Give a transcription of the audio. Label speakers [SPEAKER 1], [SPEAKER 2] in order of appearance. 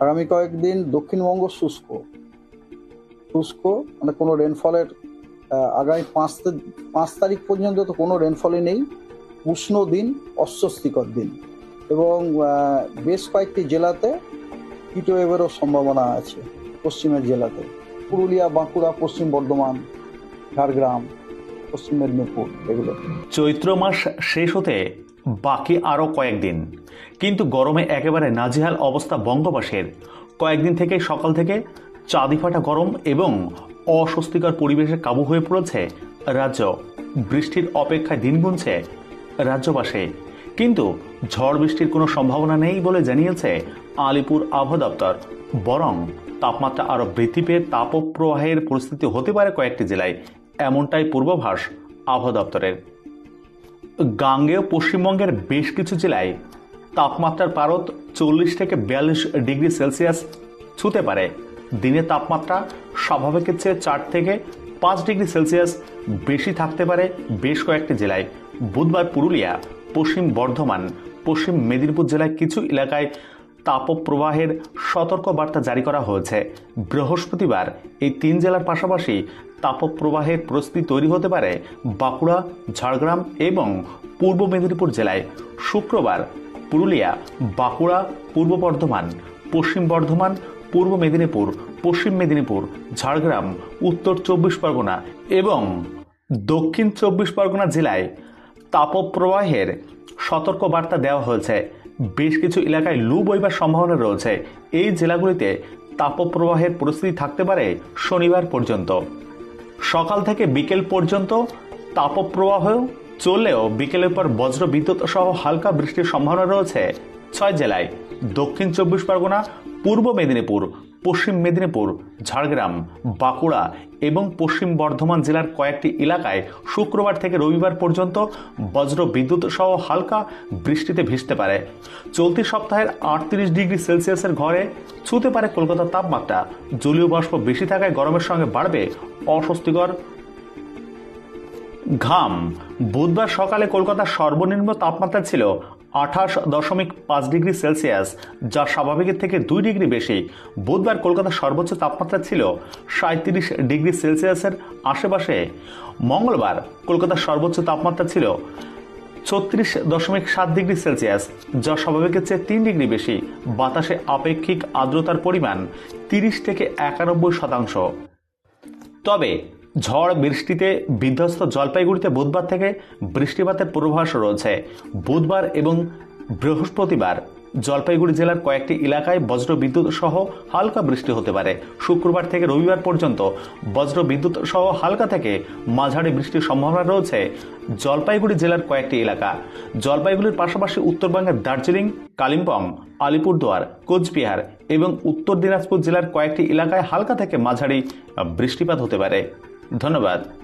[SPEAKER 1] আগামী কয়েকদিন দক্ষিণবঙ্গ শুষ্ক। শুষ্ক মানে কোনো রেনফলের আগামী পাঁচ পাঁচ তারিখ পর্যন্ত তো কোনো রেনফলই নেই। উষ্ণ দিন, অস্বস্তিকর দিন। এবং বেশ কয়েকটি জেলাতে হিটওয়েভেরও সম্ভাবনা আছে, পশ্চিমের জেলাতে। পুরুলিয়া, বাঁকুড়া, পশ্চিম বর্ধমান, ঝাড়গ্রাম পশ্চিম মেদিনীপুর এগুলো
[SPEAKER 2] চৈত্র মাস শেষ হতে বাকি আরও কয়েকদিন। কিন্তু গরমে একেবারে নাজেহাল অবস্থা বঙ্গবাসের। কয়েকদিন থেকে সকাল থেকে চাঁদি ফাটা গরম এবং অস্বস্তিকর পরিবেশে কাবু হয়ে পড়েছে রাজ্য। বৃষ্টির অপেক্ষায় দিন গুনছে রাজ্যবাসে। কিন্তু ঝড় বৃষ্টির কোনো সম্ভাবনা নেই বলে জানিয়েছে আলিপুর আবহাওয়া দপ্তর। বরং তাপমাত্রা আরও বৃদ্ধি পেয়ে তাপপ্রবাহের পরিস্থিতি হতে পারে কয়েকটি জেলায়। এমনটাই পূর্বাভাস আবহাওয়া দপ্তরের। গাঙ্গেয় পশ্চিমবঙ্গের বেশ কিছু জেলায় তাপমাত্রার পারদ চল্লিশ থেকে বিয়াল্লিশ ডিগ্রি সেলসিয়াস ছুতে পারে। দিনে তাপমাত্রা স্বাভাবিকের চেয়ে চার থেকে পাঁচ ডিগ্রি সেলসিয়াস বেশি থাকতে পারে বেশ কয়েকটি জেলায়। বুধবার পুরুলিয়া, পশ্চিম বর্ধমান, পশ্চিম মেদিনীপুর জেলায় কিছু এলাকায় তাপপ্রবাহের সতর্ক বার্তা জারি করা হয়েছে। বৃহস্পতিবার এই তিন জেলার পাশাপাশি তাপপ্রবাহের প্রস্তুতি তৈরি হতে পারে বাঁকুড়া, ঝাড়গ্রাম এবং পূর্ব মেদিনীপুর জেলায়। শুক্রবার পুরুলিয়া, বাঁকুড়া, পূর্ব বর্ধমান, পশ্চিম বর্ধমান, পূর্ব মেদিনীপুর, পশ্চিম মেদিনীপুর, ঝাড়গ্রাম, উত্তর চব্বিশ পরগনা এবং দক্ষিণ চব্বিশ পরগনা জেলায় তাপপ্রবাহের সতর্ক বার্তা দেওয়া হয়েছে। বেশ কিছু এলাকায় লু বইবার সম্ভাবনা রয়েছে। এই জেলাগুলিতে তাপপ্রবাহের পরিস্থিতি থাকতে পারে শনিবার পর্যন্ত। সকাল থেকে বিকেল পর্যন্ত তাপপ্রবাহ চললেও বিকেলের পর বজ্র বিদ্যুৎ সহ হালকা বৃষ্টির সম্ভাবনা রয়েছে। ছয় জেলায়। দক্ষিণ চব্বিশ পরগনা, পূর্ব মেদিনীপুর পশ্চিম মেদিনীপুর, ঝাড়গ্রাম, বাঁকুড়া এবং পশ্চিম বর্ধমান জেলার কয়েকটি এলাকায় শুক্রবার থেকে রবিবার পর্যন্ত বজ্র বিদ্যুৎ সহ হালকা বৃষ্টিতে ভিজতে পারে। চলতি সপ্তাহের আটত্রিশ ডিগ্রি সেলসিয়াসের ঘরে ছুতে পারে কলকাতার তাপমাত্রা। জলীয় বাষ্প বেশি থাকায় গরমের সঙ্গে বাড়বে অস্বস্তিকর ঘাম। বুধবার সকালে কলকাতার সর্বনিম্ন তাপমাত্রা ছিল আঠাশ দশমিক পাঁচ ডিগ্রি সেলসিয়াস, যা স্বাভাবিকের থেকে দুই ডিগ্রি বেশি। বুধবার কলকাতার সর্বোচ্চ তাপমাত্রা ছিল সাঁত্রিশ ডিগ্রি সেলসিয়াসের আশেপাশে। মঙ্গলবার কলকাতার সর্বোচ্চ তাপমাত্রা ছিল ছত্রিশ দশমিক সাত ডিগ্রি সেলসিয়াস, যা স্বাভাবিকের চেয়ে তিন ডিগ্রি বেশি। বাতাসে আপেক্ষিক আর্দ্রতার পরিমাণ তিরিশ থেকে একানব্বই শতাংশ। তবে ঝড় বৃষ্টিতে বিধ্বস্ত জলপাইগুড়িতে বুধবার থেকে বৃষ্টিপাতের পূর্বাভাস রয়েছে। বুধবার এবং বৃহস্পতিবার জলপাইগুড়ি জেলার কয়েকটি এলাকায় বজ্র বিদ্যুৎ সহ হালকা বৃষ্টি হতে পারে। শুক্রবার থেকে রবিবার পর্যন্ত বজ্র বিদ্যুৎ সহ হালকা থেকে মাঝারি বৃষ্টির সম্ভাবনা রয়েছে জলপাইগুড়ি জেলার কয়েকটি এলাকা। জলপাইগুড়ির পাশাপাশি উত্তরবঙ্গের দার্জিলিং, কালিম্পং, আলিপুরদুয়ার, কোচবিহার এবং উত্তর দিনাজপুর জেলার কয়েকটি এলাকায় হালকা থেকে মাঝারি বৃষ্টিপাত হতে পারে। ধন্যবাদ।